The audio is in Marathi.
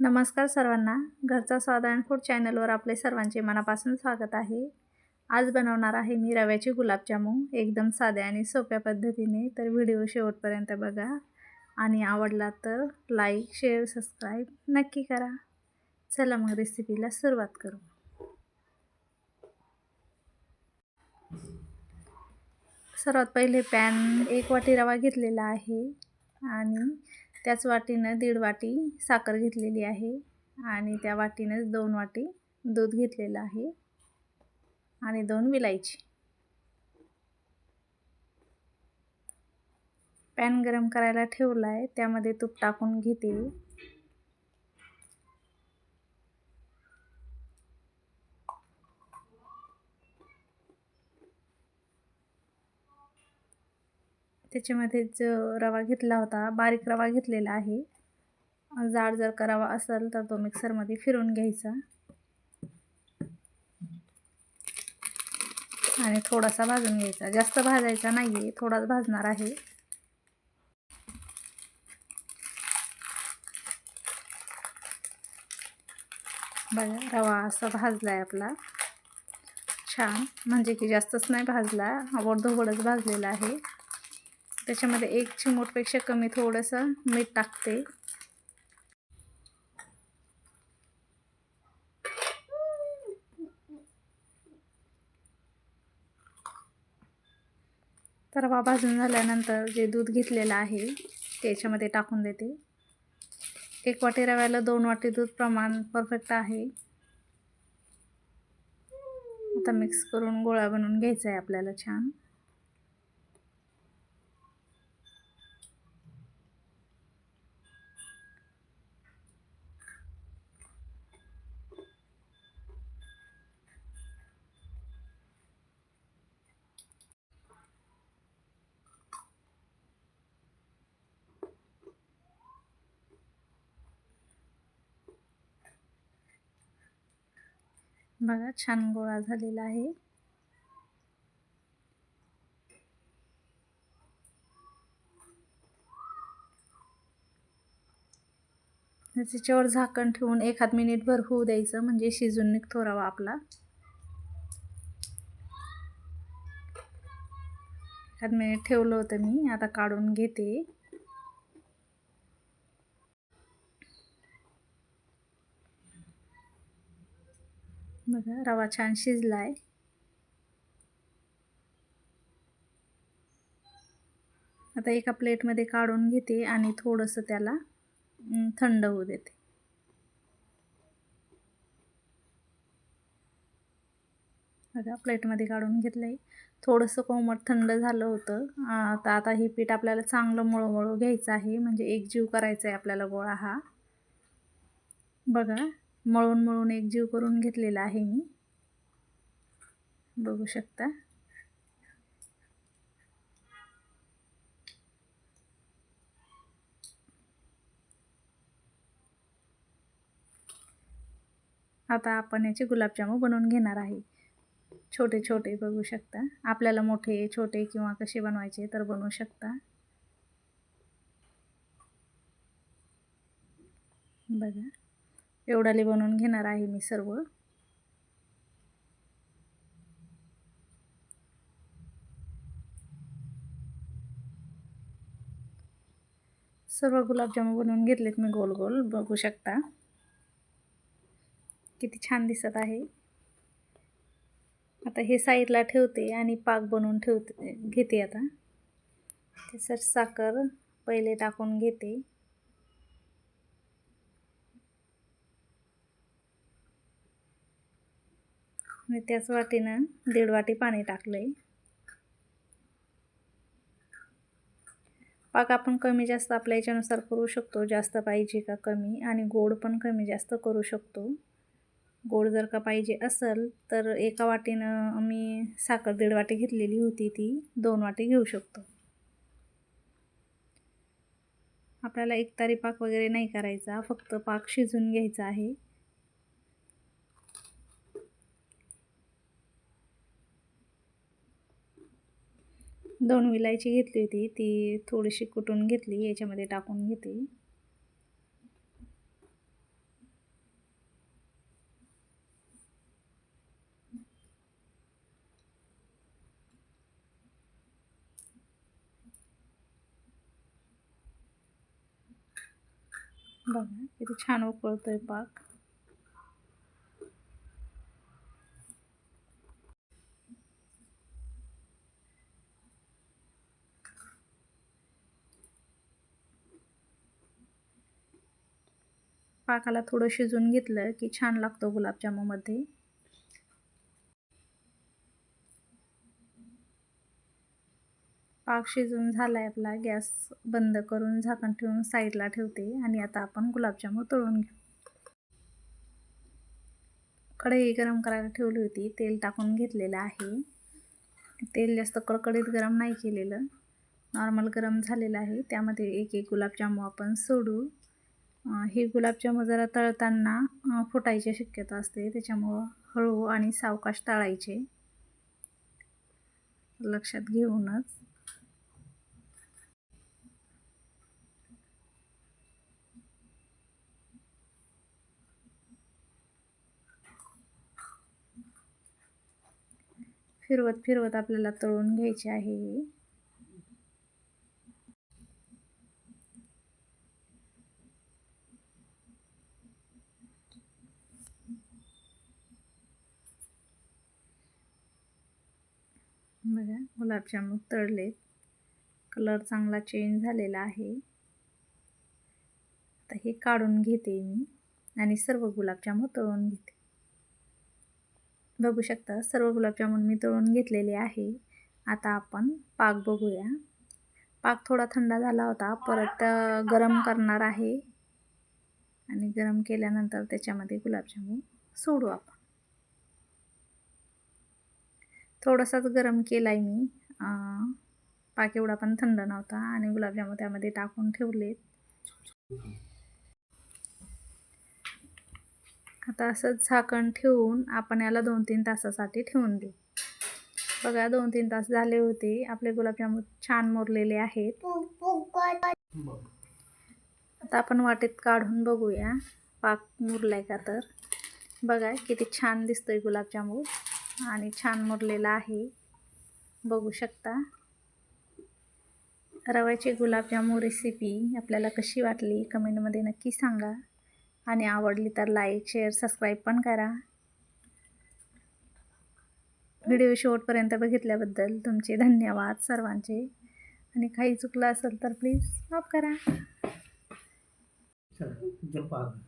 नमस्कार सर्वांना. घरचा स्वाद अँड फूड चॅनलवर आपले सर्वांचे मनापासून स्वागत आहे. आज बनवणार आहे मी रव्याचे गुलाबजामुन. एकदम साध्या आणि सोप्या पद्धतीने तर व्हिडिओ शेवटपर्यंत बघा. आणि आवडला तर लाईक शेअर सबस्क्राईब नक्की करा. चला मग रेसिपीला सुरुवात करू. सर्वात पहिले पॅन एक वाटी रवा घेतलेला आहे. आणि त्याच वाटीनं दीड वाटी साखर घेतलेली आहे आणि त्या वाटीनंच दोन वाटी दूध घेतलेलं आहे आणि दोन विलायची. पॅन गरम करायला ठेवला आहे त्यामध्ये तूप टाकून घेते. त्याच्यामध्ये जो रवा घेतला होता बारीक रवा घेतलेला आहे. जाड जर का रवा असेल तर तो मिक्सरमध्ये फिरून घ्यायचा. आणि थोडासा भाजून घ्यायचा. जास्त भाजायचा नाही आहे थोडाच भाजणार आहे. बघा रवा असा भाजला आहे आपला. छान. म्हणजे की जास्तच नाही भाजला धोबडच भाजलेला आहे. त्याच्यामध्ये एक चिमूटपेक्षा कमी थोडंसं मीठ टाकते. तर रवा भाजून झाल्यानंतर जे दूध घेतलेलं आहे ते याच्यामध्ये टाकून देते. एक वाटी रव्याला दोन वाटी दूध प्रमाण परफेक्ट आहे. आता मिक्स करून गोळा बनवून घ्यायचा आहे आपल्याला छान. बघा छान गोळा झालेला आहे. त्याच्यावर झाकण ठेवून एखाद मिनिटभर होऊ द्यायचं म्हणजे शिजून निघतो रवा आपला. एखाद मिनिट ठेवलं होतं मी आता काढून घेते. बघा रवा छान शिजला आहे आता एका प्लेटमध्ये काढून घेते आणि थोडंसं त्याला थंड होऊ देते. बघा प्लेटमध्ये काढून घेतलं आहे थोडंसं कोमट थंड झालं होतं. तर आता हे पीठ आपल्याला चांगलं मळू घ्यायचं आहे. म्हणजे एकजीव करायचं आहे आपल्याला गोळा हा. बघा मळून मळून एक जीव करून घेतलेला आहे मी. बघू शकता. आता आपण याचे गुलाबजामू बनवून घेणार आहे. छोटे छोटे बघू शकता. आपल्याला मोठे छोटे किंवा कसे बनवायचे तर बनवू शकता. बघा. एवढाले बनवून घेणार आहे मी सर्व. सर्व गुलाबजामुन बनवून घेतलेत मी गोल गोल बघू शकता. किती छान दिसत आहे. आता हे साईडला ठेवते आणि पाक बनवून ठेवते घेते आता. त्याच्यात साखर पहिले टाकून घेते. मी त्याच वाटीनं दीड वाटी पाणी टाकलं आहे पाक आपण कमी जास्त आपल्या याच्यानुसार करू शकतो. जास्त पाहिजे का कमी आणि गोड पण कमी जास्त करू शकतो. गोड जर का पाहिजे असेल तर एका वाटीनं मी साखर दीड वाटी घेतलेली होती ती दोन वाटी घेऊ शकतो. आपल्याला एकतारी पाक वगैरे नाही करायचा फक्त पाक शिजून घ्यायचा आहे. दोन विलायची घेतली होती ती थोडीशी कुटून घेतली याच्यामध्ये टाकून घेते. बघा किती छान उकळतोय पाक. पाकाला थोडं शिजून घेतलं की छान लागतो गुलाबजामूमध्ये पाक शिजून आहे आपला गॅस बंद करून झाकण ठेवून साईडला ठेवते आणि आता आपण गुलाबजामू तळून घेऊ. कढई गरम करायला ठेवली होती तेल टाकून घेतलेलं आहे. तेल जास्त कडकडीत गरम नाही केलेलं नॉर्मल गरम झालेलं आहे त्यामध्ये एक एक गुलाबजामू आपण सोडू. हे गुलाबजामू जरा तळताना फुटायची शक्यता असते. त्याच्यामुळं हळू आणि सावकाश तळायचे. लक्षात घेऊनच. फिरवत फिरवत आपल्याला तळून घ्यायचे आहे. बघा गुलाबजामुन तळलेत कलर चांगला चेंज झालेला आहे. आता हे काढून घेते मी आणि सर्व गुलाबजामुन तळून घेते. बघू शकता सर्व गुलाबजामुन मी तळून घेतलेले आहे. आता आपण पाक बघूया. पाक थोडा थंड झाला होता परत गरम करणार आहे. आणि गरम केल्यानंतर त्याच्यामध्ये गुलाबजामुन सोडू आपण. थोडासाच गरम केला आहे मी पाक एवढा पण थंड नव्हता आणि गुलाबजामुन त्यामध्ये टाकून ठेवलेत आता असंच झाकण ठेवून आपण याला दोन तीन तासासाठी ठेवून देऊ. बघा दोन तीन तास झाले होते. आपले गुलाबजामुन छान मुरलेले आहेत. आता आपण वाटेत काढून बघूया. पाक मुरलाय का तर? बघा किती छान दिसतोय गुलाबजामुन. आणि छान मुरलेला आहे. बघू शकता. रव्याची गुलाबजामू रेसिपी आपल्याला कशी वाटली कमेंटमध्ये नक्की सांगा. आणि आवडली तर लाईक शेअर सबस्क्राईब पण करा. व्हिडिओ शेवटपर्यंत बघितल्याबद्दल तुमचे धन्यवाद सर्वांचे. आणि काही चुकलं असेल तर प्लीज माफ करा. चल जपान